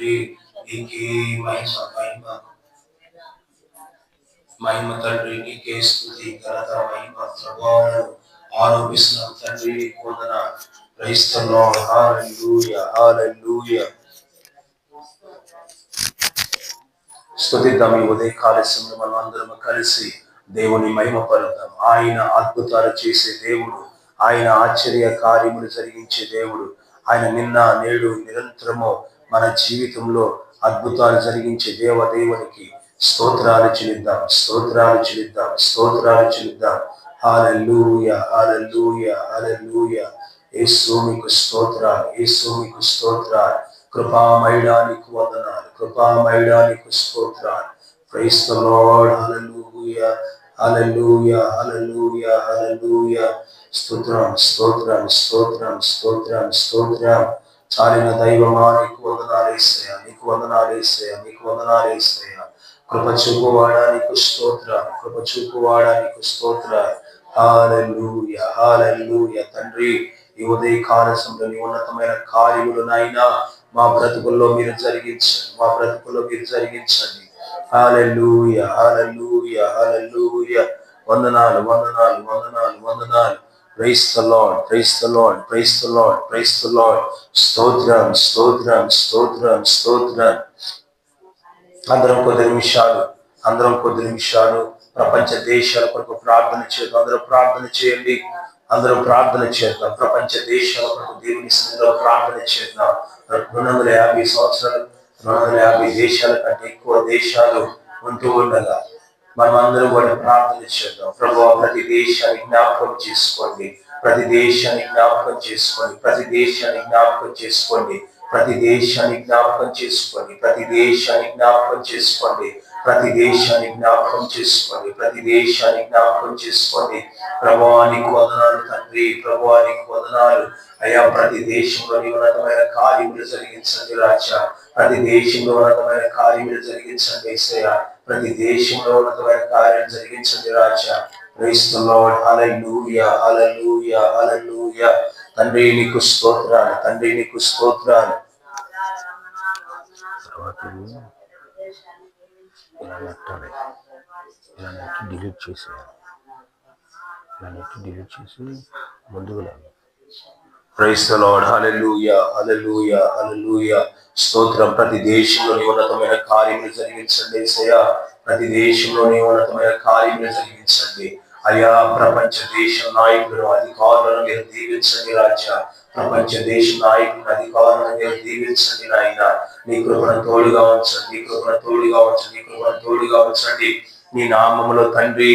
తండ్రి నీకే మహిమ మహిమ. మహిమ తండ్రి నీకే స్థుతి ఘనత మహిమ ప్రభావం ఆరోపిస్తున్నాం తండ్రి నీకు వందన క్రైస్తలో హాలూయ హాలూయ స్థుతిద్దాం ఈ ఉదయకాల సమయంలో మనం అందరం కలిసి దేవుని మహిమ పలుద్దాం ఆయన అద్భుతాలు చేసే దేవుడు ఆయన ఆశ్చర్య కార్యములు జరిగించే దేవుడు ఆయన నిన్న నేడు నిరంతరము మన జీవితంలో అద్భుతాలు జరిగించే దేవ దేవునికి స్తోత్రాలు చెల్లిద్దాం స్తోత్రాలు చెల్లిద్దాం స్తోత్రాలు చెల్లిద్దాం. హాలూయ హాలూయ హాలూయ యేసు మీకు స్తోత్రాలు యేసు మీకు స్తోత్రాలు. కృపామయడానికి వందనాలు కృపామయడానికి స్తోత్రాలు. Praise the Lord hallelujah hallelujah hallelujah hallelujah. స్తోత్రం స్తోత్రం స్తోత్రం స్తోత్రం స్తోత్రం. చాలిన దైవమా నీకు వందనాలేసయ్యా నీకు వందనాలేసయ్యా నీకు వందనాలేసయ్యా కృప చూపువాడా నీకు స్తోత్ర కృప చూపువాడా నీకు స్తోత్ర హాలూయ హాలూయ తండ్రి ఈ ఉదయ కాల సమయంలో ఉన్నతమైన కార్యములు నాయన మా బ్రతుకుల్లో మీరు జరిగించండి మా బ్రతుకుల్లో మీరు జరిగించండి హాలూయ హాలూయ హాలూయ వందనాలు వందనాలు వందనాలు వందనాలు praise the Lord praise the Lord praise the Lord praise the Lord స్తోత్రం స్తోత్రం స్తోత్రం స్తోత్రం అందరం కొద్ది నిమిషాలు అందరం కొద్ది నిమిషాలు ప్రపంచ దేశాల కొరకు ప్రార్థన చేద్దాం. అందరూ ప్రార్థన చేయండి. అందరూ ప్రార్థన చేద్దాం. ప్రపంచ దేశాల కొరకు దేవుని సన్నిధిలో ప్రార్థన చేద్దాం. రెండు వందల యాభై సంవత్సరాలు రెండు వందల యాభై దేశాల కంటే ఎక్కువ దేశాలు ఉంటూ ఉండగా మనం అందరం కూడా ప్రార్థన చేద్దాం. ప్రభు ప్రతి దేశాన్ని జ్ఞాపకం చేసుకోండి. ప్రతి దేశాన్ని జ్ఞాపకం చేసుకోండి. ప్రతి దేశాన్ని జ్ఞాపకం చేసుకోండి. ప్రతి దేశాన్ని జ్ఞాపకం చేసుకోండి. ప్రతి దేశాన్ని జ్ఞాపకం చేసుకోండి. ప్రతి దేశాన్ని జ్ఞాపకం చేసుకోండి. ప్రతి దేశాన్ని జ్ఞాపకం చేసుకోండి. ప్రభావానికి వదనాలు తండ్రి. ప్రభావానికి వదనాలు. అయ్యా ప్రతి దేశంలో ఉన్నతమైన కార్యములు జరిగించండి రాజా. ప్రతి దేశంలో ఉన్నతమైన కార్యములు జరిగించండి ఏసయ్య. ప్రతి దేశంలో ఉన్నతమైన కార్యం జరిగించండి రాజా. క్రైస్తలో హలూయ హలూయ హలూయ తండ్రి నీకు స్తోత్రాలు తండ్రి నీకు స్తోత్రాలు. ఇలా నెట్టాలి. ఇలా నెట్ డిలీట్ చేసేయాలి. ఇలా నెట్ డిలీట్ చేసి ముందుకు లాగా praise the Lord hallelujah hallelujah స్తోత్రం. ప్రతి దేశంలోని ఉన్నతమైన కార్యములు జరిగించండి సయా ప్రతి దేశంలోని ఉన్నతమైన కార్యములు జరిగించండి. అయా ప్రపంచ దేశ నాయకులను అధికారులను మీరు దీవించండి రాజా. ప్రపంచ దేశ నాయకులను అధికారులను మీరు దీవించండి నాయన. నీ కృపణ తోడుగా ఉంచండి నీ కృపణ తోడుగా ఉంచండి నీ కృపణ తోడుగా ఉంచండి. నీ నామములో తండ్రి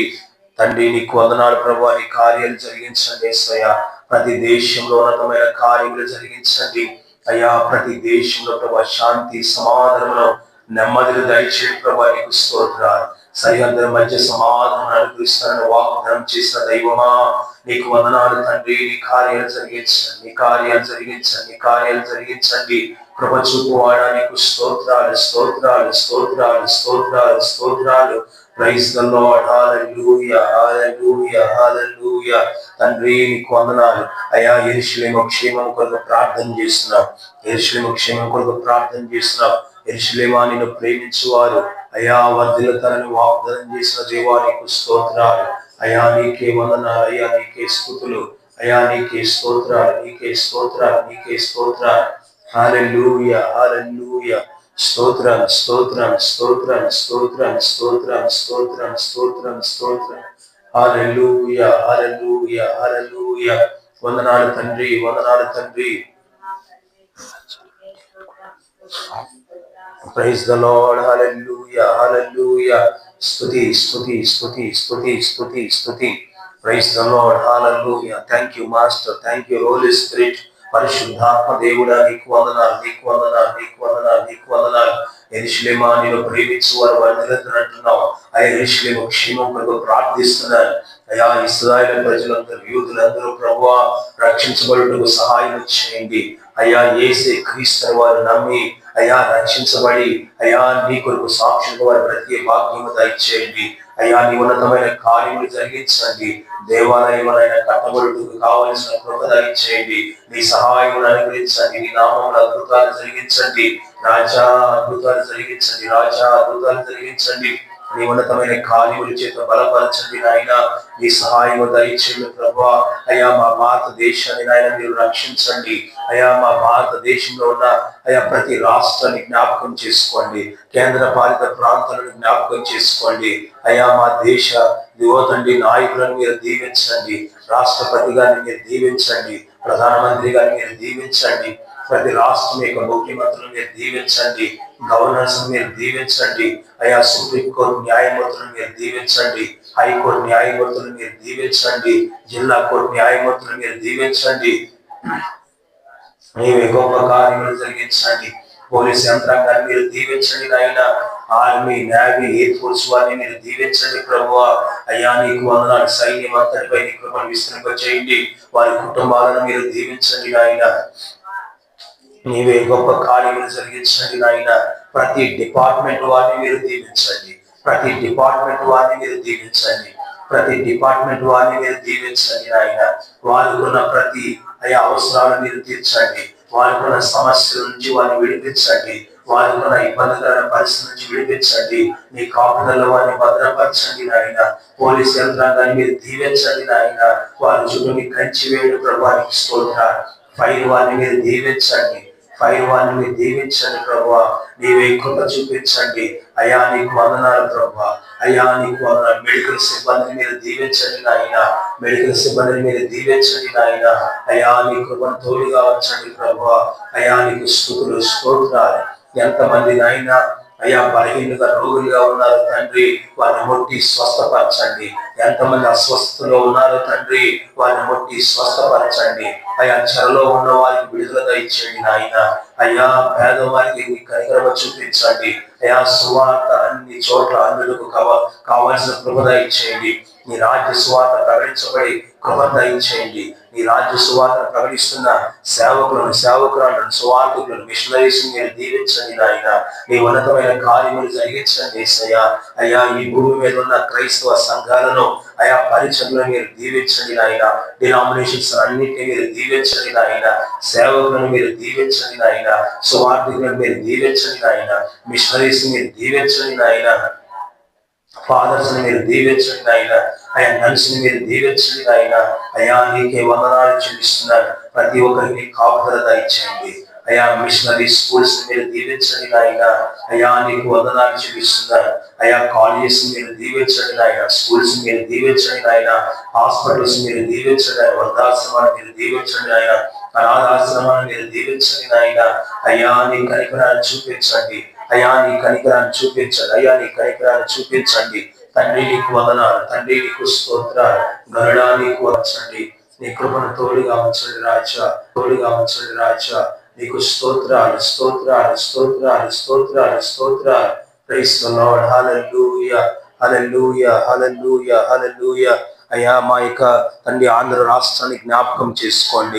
తండ్రి నీకు వందనాలు ప్రభు. నీ కార్యాలు జరిగించండి సయా ప్రతి దేశంలో ఉన్నతమైన కార్యములు జరిగించండి. అయ్యా ప్రతి దేశంలో ప్రభా శాంతి సమాధానంలో నెమ్మదిని దయచేయండి ప్రభా నీకు స్తోత్రాలు. సరిహద్దుల మధ్య సమాధానం అనుగ్రహిస్తానని వాగ్దానం చేసిన దైవమా నీకు వందనాలు తండ్రి. నీ కార్యాలు జరిగించండి నీ కార్యాలు జరిగించండి నీ కార్యాలు జరిగించండి. కృప చూపువాడా నీకు స్తోత్రాలు స్తోత్రాలు స్తోత్రాలు స్తోత్రాలు స్తోత్రాలు. Praise the Lord hallelujah hallelujah hallelujah తండ్రి నీకు వందనాలు. అయా ఎరుషులేమ క్షేమం కొరకు ప్రార్థన చేస్తున్నాం. ఎరుషులేమ క్షేమం కొరకు ప్రార్థన చేస్తున్నాం. ఎరుషులేమా నిన్ను ప్రేమించువారు. అయా వర్ధిల్లుతారని వాగ్దానం చేసిన దేవా నీకు స్తోత్రాలు. అయా నీకే వందనాలు. అయా నీకే స్థుతులు. అయా నీకే స్తోత్రాలు. నీకే స్తోత్రాలు. నీకే స్తోత్రాలు. హల్లెలూయా హల్లెలూయా స్తోత్రం స్తోత్రం స్తోత్రం స్తోత్రం స్తోత్రం స్తోత్రం స్తోత్రం స్తోత్రం హల్లెలూయా హల్లెలూయా హల్లెలూయా వందనాలు తండ్రి వందనాలు తండ్రి praise the Lord hallelujah hallelujah స్తుతి స్తుతి స్తుతి స్తుతి స్తుతి స్తుతి praise the Lord hallelujah thank you master thank you holy spirit పరిశుద్ధాత్మ దేవుడా నీకు వందనాలు నీకు వందనాలు నీకు వందనాలు నీకు వందనాలు ఎరుషులేమా నేను ప్రేమించు వారు వర్ధిల్లుతున్నట్టున్నావు ఆ ఎరుషులేమ క్షేమం కొరకు ప్రార్థిస్తున్నాను అయా ఇస్రాయల్ ప్రజలందరూ యూదులందరూ ప్రభు రక్షించబడుటకు సహాయం చేయండి. అయ్యా ఏసే క్రీస్తు వారు నమ్మి అయ్యా రక్షించబడి అయ్యా నీ కొరకు సాక్షులుగా వారి ప్రతి భాగ్యము దయచేయండి. అయ్యా నీ ఉన్నతమైన కార్యములు జరిగించండి. దేవాలయములైన కట్టబడుటకు కావలసిన కృప దయచేయండి. నీ సహాయములు అనుగ్రహించండి. నీ నామములు అద్భుతాలు జరిగించండి. రాజా అద్భుతాలు జరిగించండి. రాజా అద్భుతాలు జరిగించండి. నీ ఉన్నతమైన కార్యముల చేత బలపరచండి నాయన. నీ సహాయం దయచేయండి ప్రభా. అయా మా భారతదేశాన్ని నాయన మీరు రక్షించండి. అయా మా భారతదేశంలో ఉన్న అయా ప్రతి రాష్ట్రాన్ని జ్ఞాపకం చేసుకోండి. కేంద్ర పాలిత ప్రాంతాలను జ్ఞాపకం చేసుకోండి. అయా మా దేశ యువతండి నాయకులను మీరు దీవించండి. రాష్ట్రపతి గారిని మీరు దీవించండి. ప్రధానమంత్రి గారిని మీరు దీవించండి. ప్రతి రాష్ట్రం యొక్క ముఖ్యమంత్రులు మీరు దీవించండి. గవర్నర్స్ మీరు దీవించండి. అయా సుప్రీం కోర్టు న్యాయమూర్తులను మీరు దీవించండి. హైకోర్టు న్యాయమూర్తులను మీరు దీవించండి. జిల్లా కోర్టు న్యాయమూర్తులను మీరు దీవించండి. నీవే గొప్ప కార్యములు జరిగించండి. పోలీస్ యంత్రాంగాన్ని మీరు దీవించండి నాయన. ఆర్మీ నేవీ ఎయిర్ ఫోర్స్ వారిని మీరు దీవించండి ప్రభు అయ్యా నీకు వందనాలు. సైన్యం అంతటిపై నీ కృపను విస్తరింప చేయండి వారి కుటుంబాలను మీరు దీవించండి నాయన. నీవే గొప్ప కార్యములు జరిగించండి నాయన. ప్రతి డిపార్ట్మెంట్ వారిని మీరు దీవించండి. ప్రతి డిపార్ట్మెంట్ వారిని మీరు దీవించండి. ప్రతి డిపార్ట్మెంట్ వారిని మీరు దీవించండి నాయన. వాళ్ళకున్న ప్రతి అయా అవసరాలను మీరు తీర్చండి. వాళ్ళకున్న సమస్యల నుంచి వారిని విడిపించండి. వారికి ఉన్న పరిస్థితి నుంచి విడిపించండి. మీ కాపుదల్లో వారిని భద్రపరచండి నాయన. పోలీస్ యంత్రాంగాన్ని మీరు దీవించండి నాయన. వారి చుట్టూ కంచి వేయడం ప్రభానికి ఫైర్ వారిని మీరు దీవించండి. పై వారిని దీవించండి ప్రభా. నీవే కృప చూపించండి. అయా నీకు వందనాలు ప్రభా. అయా నీకు వందనాలు. మెడికల్ సిబ్బందిని మీరు దీవించండి నాయన. మెడికల్ సిబ్బందిని మీరు దీవించండి నాయన. అయా నీ కృపను తోడుగా ఉంచండి ప్రభా. అయా నీకు స్థుతులు స్తోత్రాలు. ఎంతమంది నాయన అయ్యా బలహీనగా రోగులుగా ఉన్నారు తండ్రి. వారిని ముట్టి స్వస్థపరచండి. ఎంతమంది అస్వస్థలో ఉన్నారు తండ్రి వారిని ముట్టి స్వస్థపరచండి. అయ్యా చెరలో ఉన్న వారికి విడుదలగా ఇచ్చండి నాయన. అయ్యా పేదవారికి మీ కనికరమ చూపించండి. అయ్యా సువార్త అన్ని చోట్ల అందులకు కావ కావాల్సిన కృప ఇచ్చేయండి మీ రాజ్య సువార్త ప్రకటించబడి కృప దయచేయండి నీ రాజ్య సువార్త ప్రకటిస్తున్న సేవకులను సేవకురాలను సువార్థకులను మిషనరీస్ మీరు దీవించండి నాయన. మీ ఉన్నతమైన కార్యములు జరిగించండి ఏసయ్యా. అయ్యా ఈ భూమి మీద ఉన్న క్రైస్తవ సంఘాలను అయా పరిచయలను మీరు దీవించండి నాయన. డినామినేషన్స్ అన్నిటిని మీరు దీవించండి నాయన. సేవకులను మీరు దీవించండి నాయన. సువార్థకులను మీరు దీవించండి నాయన. మిషనరీస్ మీరు దీవించండి నాయన. ఫాదర్స్ మీరు దీవించండి నాయన. ఆయన అయ్యా మీరు దీవించండి ఆయన అయ్యా నీకే వందనాలు చూపిస్తున్నారు ప్రతి ఒక్కరికి కాపుదల దయచేయండి అయ్యా మిషనరీ స్కూల్స్ మీరు దీవించండి నాయన. అయ్యా నీకు వందనాలు చూపిస్తున్నారు అయ్యా కాలేజెస్ మీరు దీవించండి నాయన. స్కూల్స్ మీరు దీవించండి నాయన. హాస్పిటల్స్ మీరు దీవించండి ఆయన వృద్ధాశ్రమాన్ని మీరు దీవించండి నాయన. అనాథాశ్రమాన్ని మీరు దీవించండి నాయన. అయ్యా నీ కనికరాన్ని చూపించండి. అయ్యా నీ కనికరాన్ని చూపించండి. అయ్యా నీ కనికరాన్ని చూపించండి. తండ్రి నీకు వందనాలు తండ్రి నీకు స్తోత్రాలు. గరుడా నీకు వచ్చండి నీ కృపను తోడుగా ఉంచండి రాజా తోడుగా ఉంచండి రాజా. నీకు స్తోత్రాలు స్తోత్రాలు స్తోత్రాలు స్తోత్రాలు స్తోత్రాలు. క్రైస్తున్నాడు హలూయ హలూయ హలూయ హలూయ అయ్యా మా యొక్క తండ్రి ఆంధ్ర రాష్ట్రాన్ని జ్ఞాపకం చేసుకోండి.